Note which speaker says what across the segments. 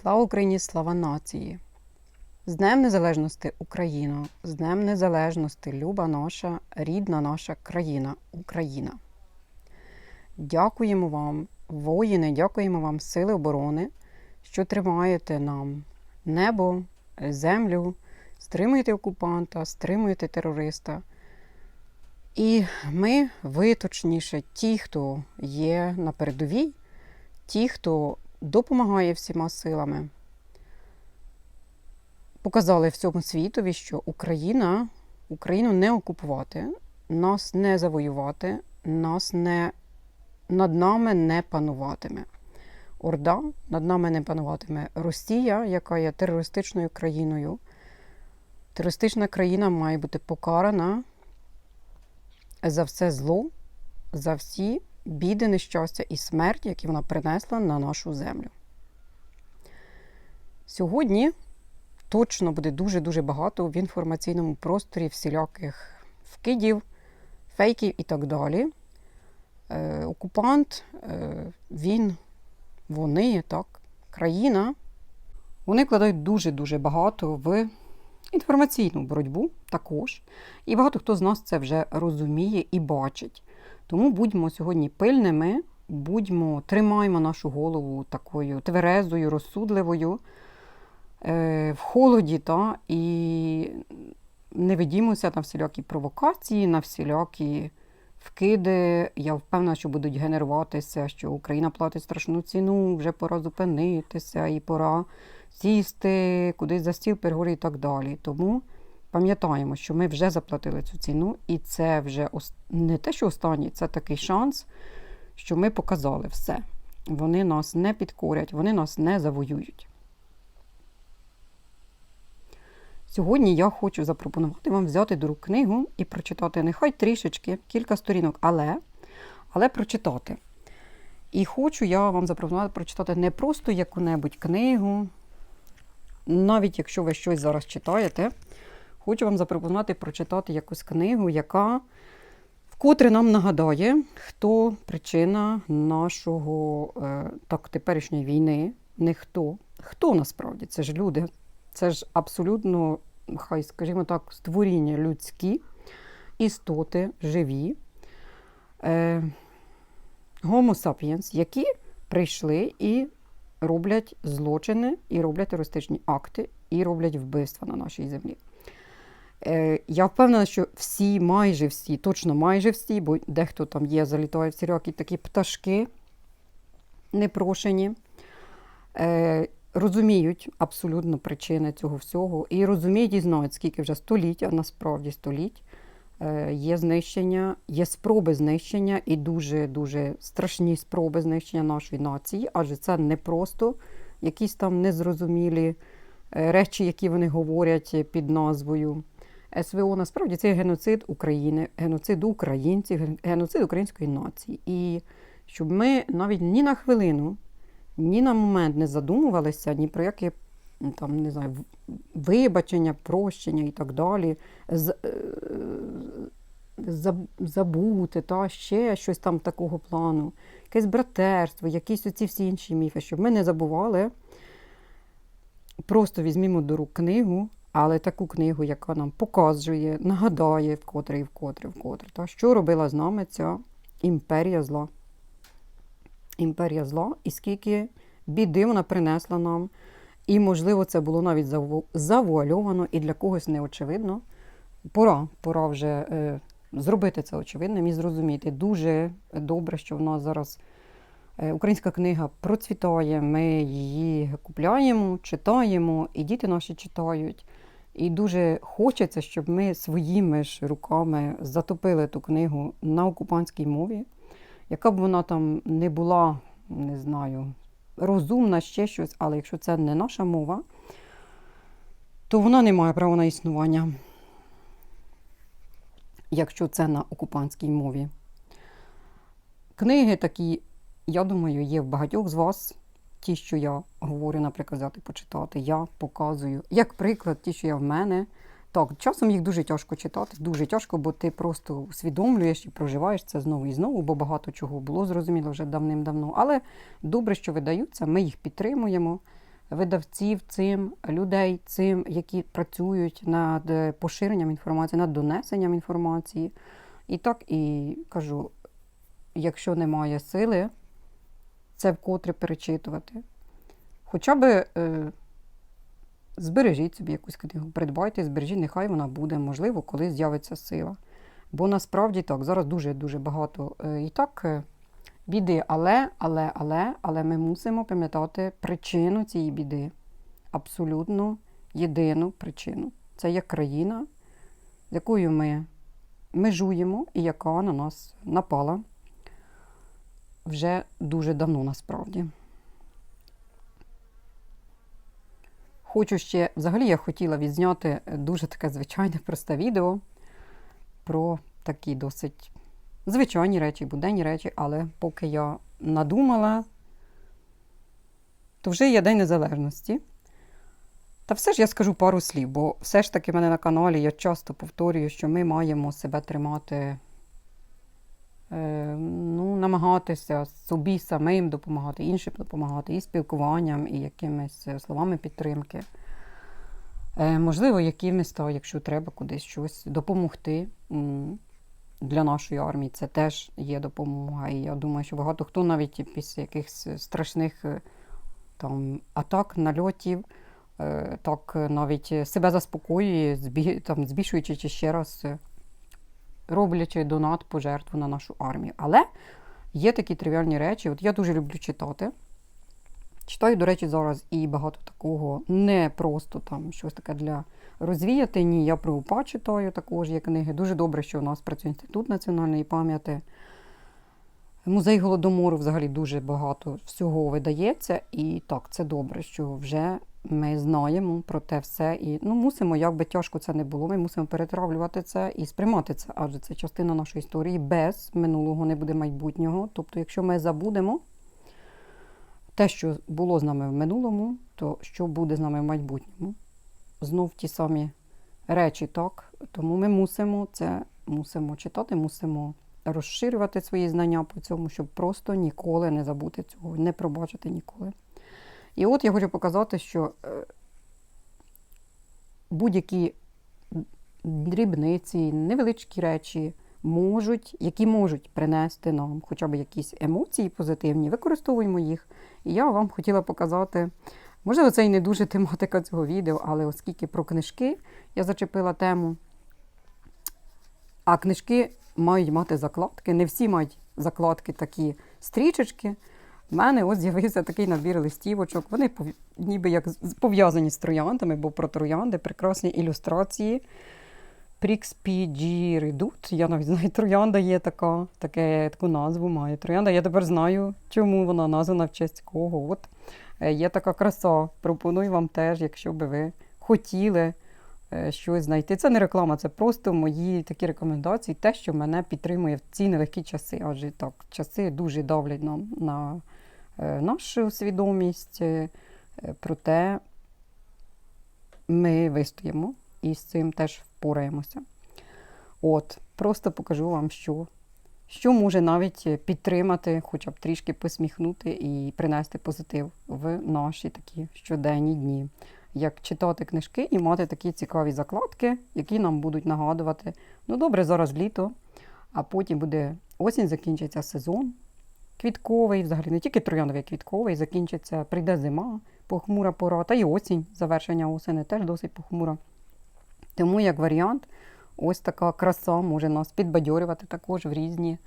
Speaker 1: Слава Україні, слава нації! З Днем Незалежності Україна, з Днем Незалежності люба наша, рідна наша країна Україна. Дякуємо вам, воїни, дякуємо вам, Сили оборони, що тримаєте нам небо, землю, стримуєте окупанта, стримуєте терориста. І ми, ви точніше, ті, хто є на передовій, ті, хто допомагає всіма силами, показали всьому світові, що Україна, Україну не окупувати, нас не завоювати, нас не над нами не пануватиме. Орда над нами не пануватиме. Росія, яка є терористичною країною. Терористична країна має бути покарана за все зло, за всі біди, нещастя і смерть, які вона принесла на нашу землю. Сьогодні точно буде дуже-дуже багато в інформаційному просторі всіляких вкидів, фейків і так далі. Е, окупант, е, він, вони, так, країна, вони вкладають дуже-дуже багато в інформаційну боротьбу також. І багато хто з нас це вже розуміє і бачить. Тому будьмо сьогодні пильними, будьмо, тримаймо нашу голову такою тверезою, розсудливою, е, в холоді, та, і не ведімося на всілякі провокації, на всілякі вкиди. Я впевнена, що будуть генеруватися, що Україна платить страшну ціну, вже пора зупинитися і пора сісти, кудись за стіл переговорів і так далі. Тому пам'ятаємо, що ми вже заплатили цю ціну, і це вже не те, що останній, це такий шанс, що ми показали все. Вони нас не підкорять, вони нас не завоюють. Сьогодні я хочу запропонувати вам взяти до рук книгу і прочитати нехай трішечки, кілька сторінок, але, але прочитати. І хочу я вам запропонувати прочитати не просто яку-небудь книгу, навіть якщо ви щось зараз читаєте, хочу вам запропонувати прочитати якусь книгу, яка вкотре нам нагадає, хто причина нашого е, так, теперішньої війни. Не хто. Хто насправді? Це ж люди. Це ж абсолютно, хай, скажімо так, створіння людські, істоти живі. Е, Homo sapiens, які прийшли і роблять злочини, і роблять терористичні акти, і роблять вбивства на нашій землі. Е, Я впевнена, що всі, майже всі, точно майже всі, бо дехто там є, залітає всілякі такі пташки непрошені, е, розуміють абсолютно причини цього всього. І розуміють і знають, скільки вже століть, а насправді століть. е, Є знищення, є спроби знищення і дуже-дуже страшні спроби знищення нашої нації, адже це не просто якісь там незрозумілі речі, які вони говорять під назвою СВО. Насправді це геноцид України, геноцид українців, геноцид української нації. І щоб ми навіть ні на хвилину, ні на момент не задумувалися ні про яке там, не знаю, вибачення, прощення і так далі. Е, забути, та, ще щось там такого плану, якесь братерство, якісь оці всі інші міфи, щоб ми не забували. Просто візьмімо до рук книгу, але таку книгу, яка нам показує, нагадає вкотре і вкотре, вкотре. Та, що робила з нами ця імперія зла. Імперія зла, і скільки біди вона принесла нам. І, можливо, це було навіть завуальовано і для когось неочевидно. Пора, пора вже е, зробити це очевидним і зрозуміти. Дуже добре, що в нас зараз е, українська книга процвітає. Ми її купляємо, читаємо, і діти наші читають. І дуже хочеться, щоб ми своїми ж руками затопили ту книгу на окупантській мові, яка б вона там не була, не знаю, розумна, ще щось, але якщо це не наша мова, то вона не має права на існування якщо це на окупантській мові. Книги такі, я думаю, є в багатьох з вас. Ті, що я говорю, наприклад, взяти почитати, я показую. Як приклад, ті, що я в мене. Так, часом їх дуже тяжко читати, дуже тяжко, бо ти просто усвідомлюєш і проживаєш це знову і знову, бо багато чого було зрозуміло вже давним-давно. Але добре, що видаються, ми їх підтримуємо. видавців цим, людей цим, які працюють над поширенням інформації, над донесенням інформації. І так і кажу: якщо немає сили, це вкотре перечитувати. Хоча би е, збережіть собі якусь книгу, придбайте, збережіть, нехай вона буде, можливо, коли з'явиться сила. Бо насправді так, зараз дуже-дуже багато е, і так е, біди, але, але, але, але ми мусимо пам'ятати причину цієї біди. Абсолютно єдину причину. Це є країна, з якою ми межуємо і яка на нас напала вже дуже давно насправді. Хочу ще, взагалі, я хотіла відзняти дуже таке звичайне просте відео про такі досить звичайні речі, буденні речі, але поки я надумала, то вже є День Незалежності. Та все ж я скажу пару слів, бо все ж таки в мене на каналі я часто повторюю, що ми маємо себе тримати, е, ну, намагатися собі самим допомагати, іншим допомагати, і спілкуванням, і якимись е, словами підтримки. Е, можливо, якимись, та, якщо треба кудись щось допомогти для нашої армії, це теж є допомога. І я думаю, що багато хто навіть після якихось страшних е, там, атак, нальотів, е, так е, навіть себе заспокоює, там, збільшуючи чи ще раз, е, роблячи донат, пожертву на нашу армію. Але є такі тривіальні речі. От я дуже люблю читати. Читаю, до речі, зараз і багато такого не просто там щось таке для розвіяти. Ні, я про УПА читаю також є книги. Дуже добре, що у нас працює Інститут національної пам'яті. Музей Голодомору взагалі дуже багато всього видається. І так, це добре, що вже ми знаємо про те все. І ну, мусимо, як би тяжко це не було, ми мусимо перетравлювати це і сприймати це, адже це частина нашої історії. Без минулого не буде майбутнього. Тобто, якщо ми забудемо те, що було з нами в минулому, то що буде з нами в майбутньому? Знов ті самі речі, так? Тому ми мусимо це мусимо читати, мусимо розширювати свої знання по цьому, щоб просто ніколи не забути цього, не пробачити ніколи. І от я хочу показати, що е, будь-які дрібниці, невеличкі речі можуть, які можуть принести нам хоча б якісь емоції позитивні, використовуємо їх. І я вам хотіла показати, можливо, це і не дуже тематика цього відео, але оскільки про книжки я зачепила тему. А книжки мають мати закладки. Не всі мають закладки такі стрічечки. У мене ось з'явився такий набір листівочок. Вони ніби як пов'язані з трояндами, бо про троянди прекрасні ілюстрації. Прікспіджі Редут. Я навіть знаю, троянда є така, таке, таку назву має. Троянда. Я тепер знаю, чому вона названа в честь кого. От е, є така краса. Пропоную вам теж, якщо би ви хотіли е, щось знайти. Це не реклама, це просто мої такі рекомендації, те, що мене підтримує в ці нелегкі часи. Адже так, часи дуже давлять нам на нашу свідомість. е, е, Проте ми вистоїмо і з цим теж впораємося. От, просто покажу вам, що, що може навіть підтримати, хоча б трішки посміхнути і принести позитив в наші такі щоденні дні. Як читати книжки і мати такі цікаві закладки, які нам будуть нагадувати. Ну, добре, зараз літо, а потім буде осінь, закінчиться сезон квітковий, взагалі не тільки трояндовий, а квітковий, закінчиться, прийде зима, похмура пора, та й осінь, завершення осені теж досить похмура. Тому, як варіант, ось така краса може нас підбадьорювати також в різні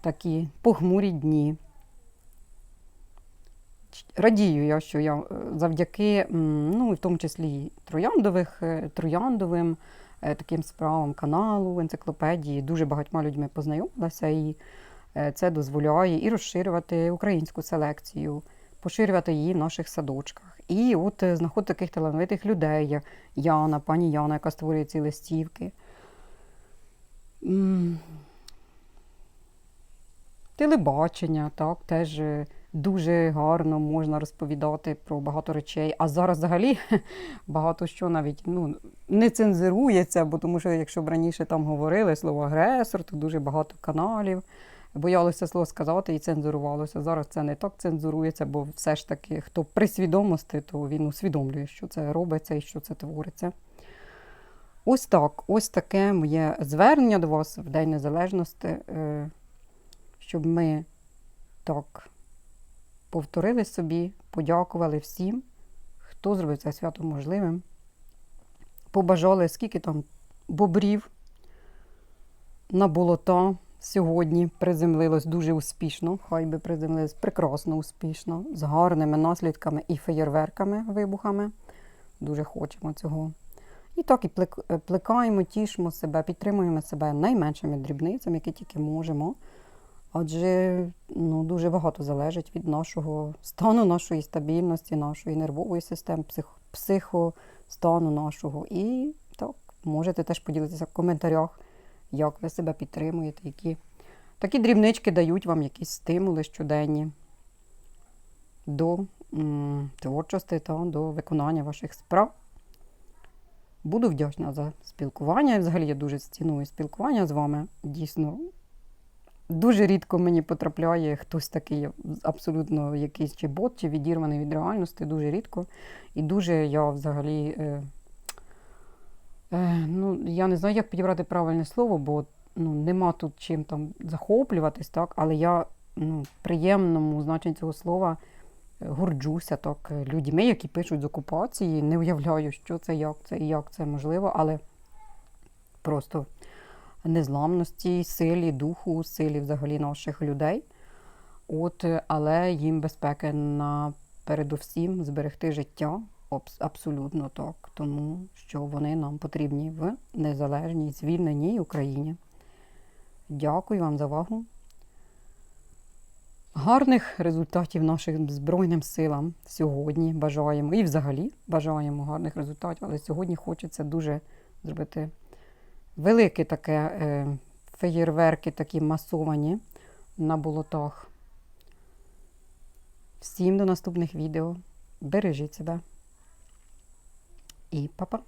Speaker 1: такі похмурі дні. Радію я, що я е, завдяки, ну, в тому числі трояндових, е, трояндовим е, таким справам каналу, енциклопедії, дуже багатьма людьми познайомилася, і це дозволяє і розширювати українську селекцію, поширювати її в наших садочках. І от е, знаходити таких талановитих людей, як Яна, пані Яна, яка створює ці листівки. Телебачення, так, теж е, дуже гарно можна розповідати про багато речей. А зараз взагалі багато що навіть ну, не цензурується, бо тому що якщо б раніше там говорили слово агресор, то дуже багато каналів боялися слово сказати і цензурувалося. Зараз це не так цензурується, бо все ж таки, хто при свідомості, то він усвідомлює, що це робиться і що це твориться. Ось так, ось таке моє звернення до вас в День Незалежності, е, щоб ми так повторили собі, подякували всім, хто зробив це свято можливим. Побажали, скільки там бобрів на болота сьогодні приземлилось дуже успішно. Хай би приземлилось прекрасно успішно, з гарними наслідками і феєрверками, вибухами. Дуже хочемо цього. І так і е, плекаємо, тішимо себе, підтримуємо себе найменшими дрібницями, які тільки можемо. Адже ну, дуже багато залежить від нашого стану, нашої стабільності, нашої нервової системи, псих, психостану нашого. І так, можете теж поділитися в коментарях, як ви себе підтримуєте, які такі дрібнички дають вам якісь стимули щоденні до творчості та до виконання ваших справ. Буду вдячна за спілкування. Взагалі я дуже ціную спілкування з вами. Дійсно, дуже рідко мені потрапляє хтось такий абсолютно якийсь чи бот, чи відірваний від реальності. Дуже рідко. І дуже я взагалі. Е, ну, я не знаю, як підібрати правильне слово, бо ну, нема тут чим там захоплюватись, так? але я ну, приємному значенні цього слова е, горджуся так, е, людьми, які пишуть з окупації. Не уявляю, що це, як це і як це можливо, але просто незламності, силі, духу, силі взагалі наших людей. От, але їм безпеки на передусім зберегти життя. Абс- Абсолютно так, тому що вони нам потрібні в незалежній, звільненій Україні. Дякую вам за увагу. Гарних результатів нашим Збройним силам сьогодні бажаємо. І взагалі бажаємо гарних результатів, але сьогодні хочеться дуже зробити велике таке е, феєрверки, такі масовані на болотах. Всім до наступних відео. Бережіть себе. І па-па!